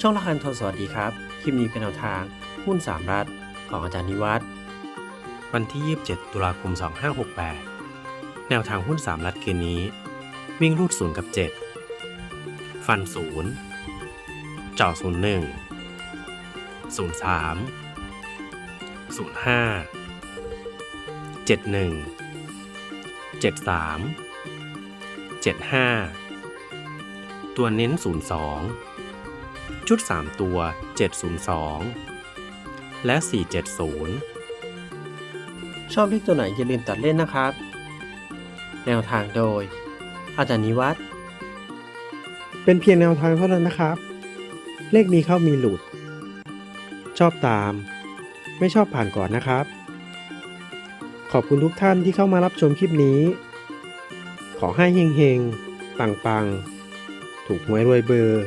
ช่องละคันทรสวัสดีครับ คลิปนี้เป็นแนวทางหุ้น 3 รัฐของอาจารย์นิวัฒน์วันที่ 27 ตุลาคม 2568 แนวทางหุ้น 3 รัฐคืนนี้ วิ่งรูด 0 กับ 7 ฟัน 0 เจาะ01 03 05 71 73 75 ตัวเน้น 02 ชุด 3 ตัว 702 และ 470 ชอบเลขตัวไหนอย่าลืมตัดเล่นนะครับ แนวทางโดย อาจารย์นิวัฒน์เป็นเพียงแนวทางเท่านั้นนะครับ เลขมีเข้ามีหลุด ชอบตาม ไม่ชอบผ่านก่อนนะครับ ขอบคุณทุกท่านที่เข้ามารับชมคลิปนี้ ขอให้เฮงๆ ปังๆ ถูกหวยรวยเบอร์